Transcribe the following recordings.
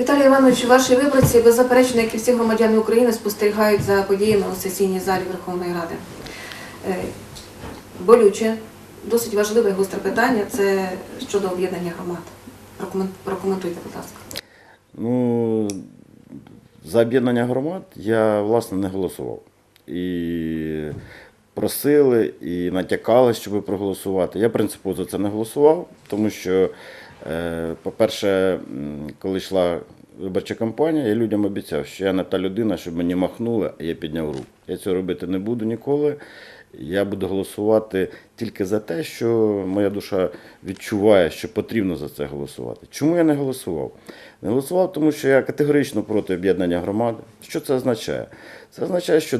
Віталій Іванович, ваші виборці беззаперечно, як і всі громадяни України, спостерігають за подіями у сесійній залі Верховної Ради. Е, Болюче, досить важливе і гостре питання це щодо об'єднання громад. Прокоментуйте, будь ласка. Ну, за об'єднання громад я, власне, не голосував. І просили, і натякали, щоб проголосувати. Я принципово за це не голосував, тому що, по-перше, коли йшла виборча кампанія, я людям обіцяв, що я не та людина, щоб мені махнули, а я підняв руку. Я цього робити не буду ніколи. Я буду голосувати тільки за те, що моя душа відчуває, що потрібно за це голосувати. Чому я не голосував? Не голосував, тому що я категорично проти об'єднання громади. Що це означає? Це означає, що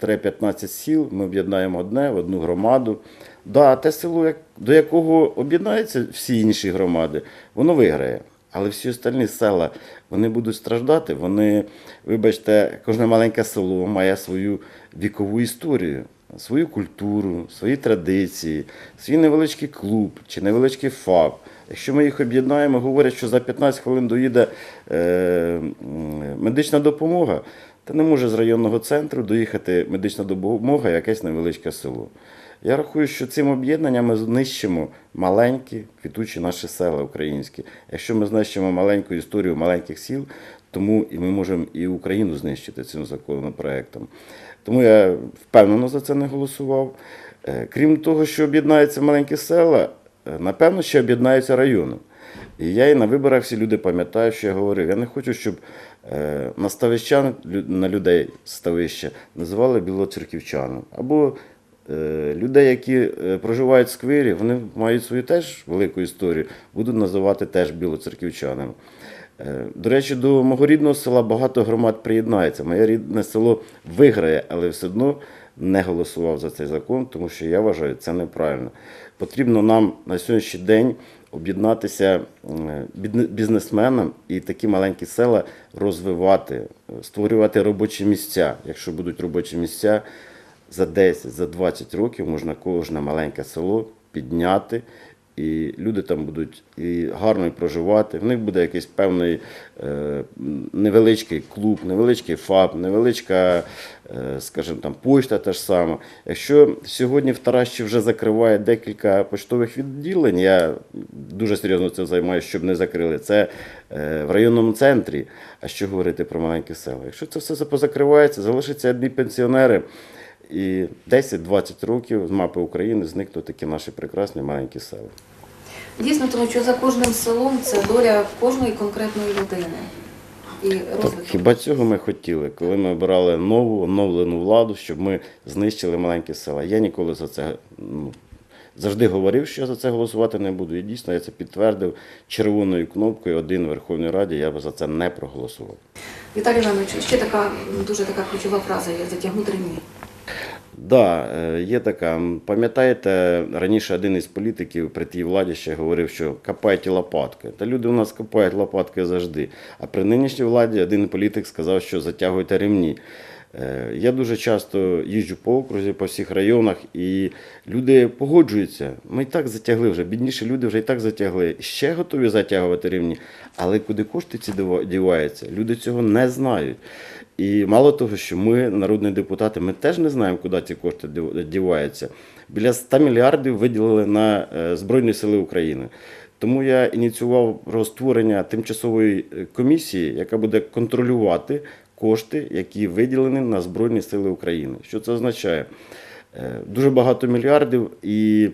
10-15 сіл ми об'єднаємо одне в одну громаду. Да, те село, до якого об'єднаються всі інші громади, воно виграє. Але всі остальні села вони будуть страждати. Вони, вибачте, кожне маленьке село має свою вікову історію, свою культуру, свої традиції, свій невеличкий клуб чи невеличкий ФАП. Якщо ми їх об'єднаємо, говорять, що за 15 хвилин доїде е, медична допомога, та не може з районного центру доїхати медична допомога якесь невеличке село. Я рахую, що цим об'єднанням ми знищимо маленькі квітучі наші села українські. Якщо ми знищимо маленьку історію маленьких сіл, тому і ми можемо і Україну знищити цим законопроектом. Тому я впевнено за це не голосував. Е, Крім того, що об'єднаються маленькі села, е, напевно, ще об'єднаються райони. І я і на виборах всі люди пам'ятають, що я говорив. Я не хочу, щоб е, на ставищан, на людей з ставища називали білоцерківчанами. Або людей, які е, проживають в сквері, вони мають свою теж велику історію, будуть називати теж білоцерківчанами. Е, До речі, до мого рідного села багато громад приєднається. Моє рідне село виграє, але все одно не голосував за цей закон, тому що я вважаю, це неправильно. Потрібно нам на сьогоднішній день об'єднатися е, бізнесменам і такі маленькі села розвивати, е, створювати робочі місця. Якщо будуть робочі місця, за 10, за 20 років можна кожне маленьке село підняти, і люди там будуть і гарно проживати. В них буде якийсь певний е, невеличкий клуб, невеличкий ФАП, невеличка, е, скажімо, там почта та ж сама. Якщо сьогодні в Таращі вже закриває декілька поштових відділень, я дуже серйозно цим займаюся, щоб не закрили. Це е, в районному центрі. А що говорити про маленькі села? Якщо це все позакривається, залишаться одні пенсіонери. І 10-20 років з мапи України зникнуть такі наші прекрасні маленькі села. Дійсно, тому що за кожним селом це доля кожної конкретної людини і Так, хіба цього ми хотіли, коли ми обирали нову оновлену владу, щоб ми знищили маленькі села? Я ніколи за це ну, завжди говорив, що я за це голосувати не буду. І дійсно я це підтвердив червоною кнопкою один в Верховній Раді. Я би за це не проголосував. Віталій Іванович, ще така дуже така ключова фраза є затягнути ремні. Да, е, є така. Пам'ятаєте, раніше один із політиків при тій владі ще говорив, що копайте лопатки. Та люди у нас копають лопатки завжди. А при нинішній владі один політик сказав, що затягуйте ремні. Е, Я дуже часто їжджу по окрузі, по всіх районах, і люди погоджуються. Ми і так затягли вже. Бідніші люди вже і так затягли. Ще готові затягувати ремні. Але куди кошти ці діваються, люди цього не знають. І мало того, що ми, народні депутати, ми теж не знаємо, куди ці кошти діваються. Біля 100 мільярдів виділили на е, Збройні Сили України. Тому я ініціював про створення тимчасової е, комісії, яка буде контролювати кошти, які виділені на Збройні Сили України. Що це означає? Е, Дуже багато мільярдів і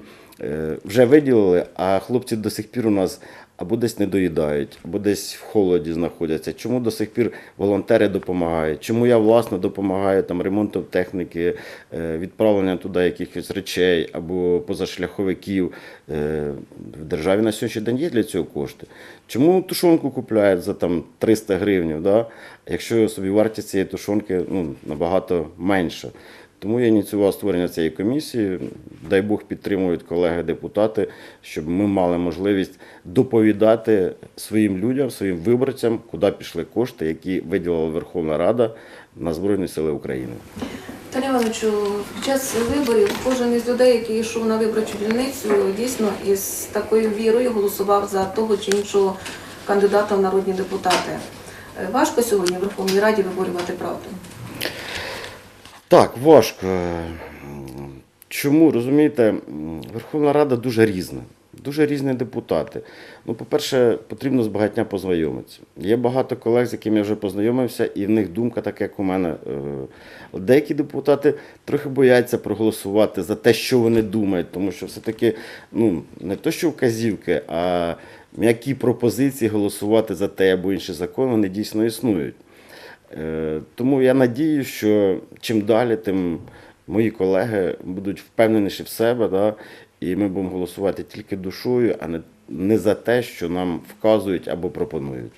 вже виділили, а хлопці до сих пір у нас або десь не доїдають, або десь в холоді знаходяться. Чому до сих пір волонтери допомагають? Чому я власно допомагаю там ремонтом техніки, е, відправлення туди якихось речей або позашляховиків? Е, В державі на сьогоднішній день є для цього кошти. Чому тушонку купляють за там 300 гривень, да? якщо собі вартість цієї тушонки ну, набагато менша? Тому я ініціював створення цієї комісії. Дай Бог підтримують колеги-депутати, щоб ми мали можливість доповідати своїм людям, своїм виборцям, куди пішли кошти, які виділила Верховна Рада на Збройні Сили України. Віталій Івановичу, під час виборів кожен із людей, який йшов на виборчу дільницю, дійсно із такою вірою голосував за того чи іншого кандидата в народні депутати. Важко сьогодні в Верховній Раді виборювати правду. Так, важко. Чому розумієте, Верховна Рада дуже різна. Дуже різні депутати. Ну, по-перше, потрібно з багатьма познайомитися. Є багато колег, з якими я вже познайомився, і в них думка така, як у мене. Е, Деякі депутати трохи бояться проголосувати за те, що вони думають, тому що все-таки ну, не то, що вказівки, а м'які пропозиції голосувати за те або інший закон, вони дійсно існують. Е, Тому я надію, що чим далі, тим мої колеги будуть впевненіші в себе, да, і ми будемо голосувати тільки душою, а не, не за те, що нам вказують або пропонують.